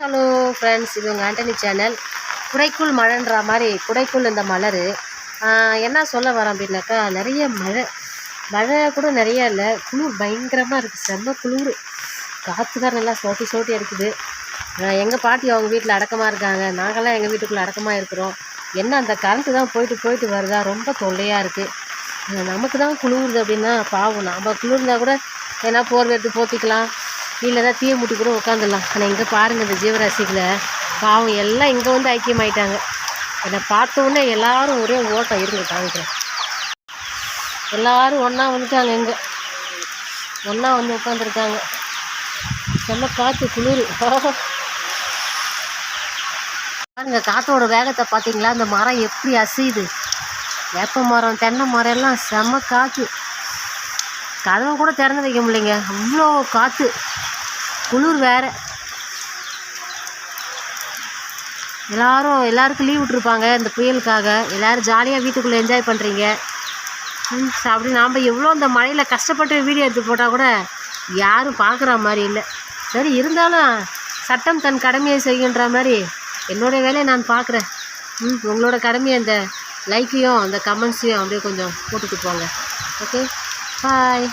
Hello friends இது உங்கள் Antony channel குடைக்குள் மழைன்ற மாதிரி குடைக்குள் இந்த மலர். என்ன சொல்ல வரேன் அப்படின்னாக்கா நிறைய மழை மழை கூட நிறைய இல்லை குளிர் பயங்கரமாக இருக்குது செம்ம குளிர். காற்று தான் நல்லா சோட்டி சோட்டி அடிக்குது. எங்கள் பாட்டி அவங்க வீட்டில் அடக்கமாக இருக்காங்க. நாங்களாம் எங்கள் வீட்டுக்குள்ளே அடக்கமாக இருக்கிறோம். என்ன அந்த கரண்ட்டு தான் போயிட்டு போயிட்டு வருதா? ரொம்ப தொல்லையாக இருக்குது நமக்கு தான் குளிருது அப்படின்னா பாவம். நம்ம குளிர்ந்தால் கூட ஏன்னா போர்வை எடுத்து போத்திக்கலாம். இல்லைன்னா தீய மூட்டி கூட உட்காந்துடலாம் ஆனால் இங்கே பாருங்கள் இந்த ஜீவராசிகளை பாவம் எல்லாம் இங்கே வந்து ஐக்கியமாயிட்டாங்க. என்னை பார்த்த உடனே எல்லாரும் ஒரே ஓட்டம் இருங்க காமிக்கிறேன் எல்லாரும் ஒன்றா வந்துட்டாங்க இங்கே. ஒன்றா வந்து உட்காந்துருக்காங்க செம்ம காற்று குளிர். பாருங்க காற்றோட வேகத்தை பார்த்தீங்களா? அந்த மரம் எப்படி அசையுது? வேப்ப மரம் தென்னை மரம் எல்லாம் செம்ம காற்று கதவை கூட திறந்து வைக்க முடியலைங்க. அவ்வளோ காற்று குளிர் வேறு. எல்லாரும் எல்லாருக்கும் லீவ் விட்ருப்பாங்க இந்த புயலுக்காக. எல்லாரும் ஜாலியாக வீட்டுக்குள்ளே என்ஜாய் பண்ணுறீங்க ம், அப்படி நாம் எவ்வளோ இந்த மழையில் கஷ்டப்பட்டு வீடியோ எடுத்து போட்டால் கூட யாரும் பார்க்குற மாதிரி இல்லை. சரி இருந்தாலும் சட்டம் தன் கடமையை செய்கின்ற மாதிரி என்னுடைய வேலையை நான் பார்க்குறேன். ம் உங்களோட கடமையை அந்த லைக்கையும் அந்த கமெண்ட்ஸையும் அப்படியே கொஞ்சம் போட்டுட்டு போங்க. Okay bye